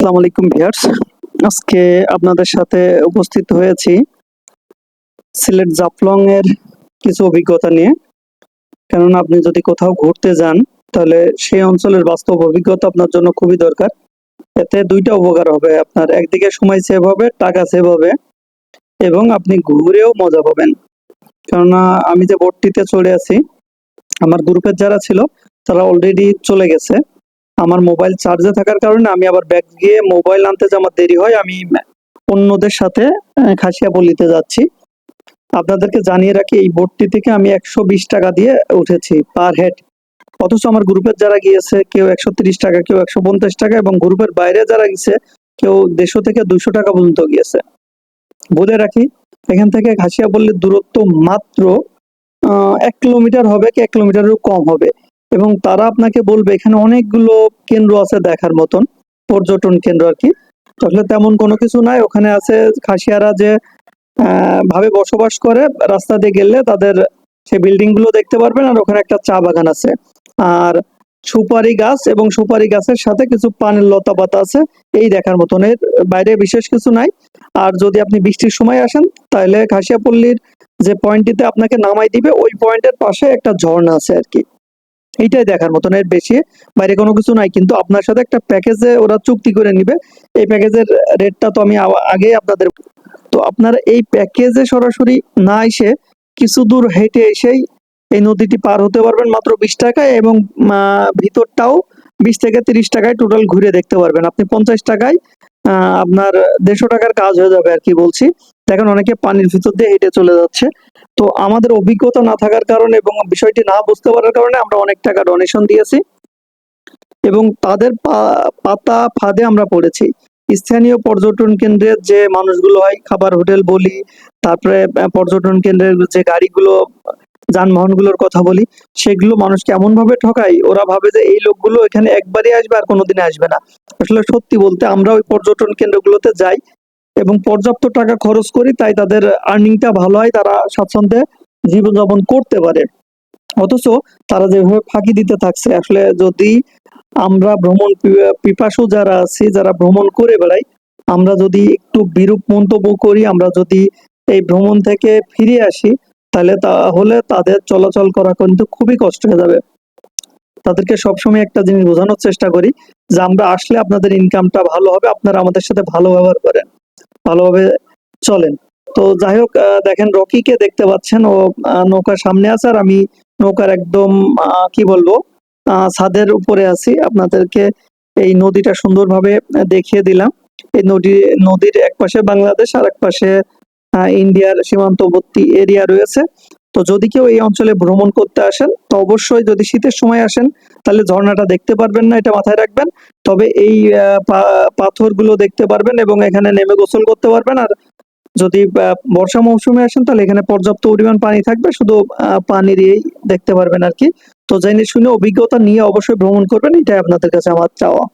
আসসালামু আলাইকুম ভিউয়ার্স। আজকে আপনাদের সাথে উপস্থিত হয়েছি সিলেট জাফলং এর কিছু অভিজ্ঞতা নিয়ে। কেননা আপনি যদি কোথাও ঘুরতে যান, তাহলে সেই অঞ্চলের বাস্তব অভিজ্ঞতা আপনার জন্য খুবই দরকার। এতে দুইটা উপকার হবে। আপনার একদিকে সময় সেভ হবে, টাকা সেভ হবে, এবং আপনি ঘুরেও মজা পাবেন। কেননা আমি যে বোটটিতে চড়ে আছি, আমার গ্রুপের যারা ছিল, তারা অলরেডি চলে গেছে। আমার মোবাইল চার্জে থাকার কারণে আমি আবার ব্যাগ গিয়ে মোবাইল আনতে যে আমার দেরি হয়। আমি অন্যদের সাথে খাসিয়া পল্লীতে যাচ্ছি। আপনাদেরকে জানিয়ে রাখি, এই বোটটি থেকে আমি একশো বিশ টাকা দিয়ে উঠেছি পার হেড অথচ আমার গ্রুপের যারা গিয়েছে, কেউ একশো তিরিশ টাকা, কেউ একশো পঞ্চাশ টাকা এবং গ্রুপের বাইরে যারা গিয়েছে, কেউ দেড়শো থেকে দুইশো টাকা পর্যন্ত গিয়েছে। বলে রাখি, এখান থেকে খাসিয়া পল্লীর দূরত্ব মাত্র এক কিলোমিটার হবে কি, এক কিলোমিটারেরও কম হবে। এবং তারা আপনাকে বলবে, এখানে অনেকগুলো কেন্দ্র আছে দেখার মতন, পর্যটন কেন্দ্র আর কি। আসলে তেমন কোনো কিছু নাই। ওখানে আছে খাসিয়ারা যে ভাবে বসবাস করে, রাস্তা দিয়ে গেলে তাদের সেই বিল্ডিংগুলো দেখতে পারবেন আর ওখানে একটা চা বাগান আছে। আর সুপারি গাছ এবং সুপারি গাছের সাথে কিছু পানের লতা পাতা আছে, এই দেখার মতন। এর বাইরে বিশেষ কিছু নাই। আর যদি আপনি বৃষ্টির সময় আসেন, তাহলে খাসিয়াপল্লীর যে পয়েন্টটিতে আপনাকে নামাই দিবে, ওই পয়েন্টের পাশে একটা ঝর্ণা আছে আর কি। এইটাই দেখার মতন। এর বেশি বাইরে কোনো কিছু নাই, কিন্তু আপনার সাথে একটা প্যাকেজে ওরা চুক্তি করে নিবে। এই প্যাকেজের রেটটা তো আমি আ- আগেই আপনাদের তো আপনার এই প্যাকেজে সরাসরি না এসে কিছু দূর হেঁটে এসেই এই নদীটি পার হতে পারবেন মাত্র বিশ টাকায় এবং ভিতরটাও বিশ থেকে তিরিশ টাকায় টোটাল ঘুরে দেখতে পারবেন। আপনি পঞ্চাশ টাকায় আপনার দেড়শো টাকার কাজ হয়ে যাবে আর কি বলছি। দেখেন অনেকে পানির ভিতর দিয়ে হেঁটে চলে যাচ্ছে। তো আমাদের অভিজ্ঞতা না থাকার কারণে এবং বিষয়টি না বুঝতে পারার কারণে আমরা অনেক টাকা ডোনেশন দিয়েছি। এবং তাদের পাতা ফাঁদে আমরা পড়েছি। স্থানীয় পর্যটন কেন্দ্রের যে মানুষগুলো হয়, খাবার হোটেল বলি, তারপরে পর্যটন কেন্দ্রের যে গাড়িগুলো, যানবাহনগুলোর কথা বলি, সেগুলো মানুষকে এমন ভাবে ঠকায়, ওরা ভাবে যে এই লোকগুলো এখানে একবারই আসবে আর কোনোদিন আসবে না। আসলে সত্যি বলতে আমরা ওই পর্যটন কেন্দ্রগুলোতে যাই এবং পর্যাপ্ত টাকা খরচ করি, তাই তাদের আর্নিংটা ভালো হয়, তারা স্বাচ্ছন্দ্যে জীবনযাপন করতে পারে। অথচ তারা যেভাবে ফাঁকি দিতে থাকছে, আসলে যদি আমরা ভ্রমণ পিপাসু যারা আছি, যারা ভ্রমণ করে বেড়াই, আমরা যদি একটু বিরূপ মন্তব্য করি, আমরা যদি এই ভ্রমণ থেকে ফিরে আসি, তাহলে তাহলে তাদের চলাচল করা কিন্তু খুবই কষ্ট হয়ে যাবে। তাদেরকে সবসময় একটা জিনিস বোঝানোর চেষ্টা করি যে, আমরা আসলে আপনাদের ইনকামটা ভালো হবে, আপনারা আমাদের সাথে ভালো ব্যবহার করেন। ভালোভাবে চলেন। তো যাই হোক দেখেন রকিকে দেখতে পাচ্ছেন, ও নৌকার সামনে আছে আর আমি নৌকার একদম কি বলব ছাদের উপরে আছি। আপনাদেরকে এই নদীটা সুন্দরভাবে দেখিয়ে দিলাম। এই নদী, নদীর এক পাশে বাংলাদেশ আর এক পাশে ইন্ডিয়ার সীমান্তবর্তী এরিয়া রয়েছে। তো যদি কেউ এই অঞ্চলে ভ্রমণ করতে আসেন, তো অবশ্যই যদি শীতের সময় আসেন, তাহলে ঝর্ণাটা দেখতে পারবেন না, এটা মাথায় রাখবেন। তবে এই পাথরগুলো দেখতে পারবেন এবং এখানে নেমে গোসল করতে পারবেন। আর যদি বর্ষা মৌসুমে আসেন, তাহলে এখানে পর্যাপ্ত পরিমাণ পানি থাকবে, শুধু পানি দিয়েই দেখতে পারবেন আর কি তো জেনে শুনে অভিজ্ঞতা নিয়ে অবশ্যই ভ্রমণ করবেন, এটাই আপনাদের কাছে আমার চাওয়া।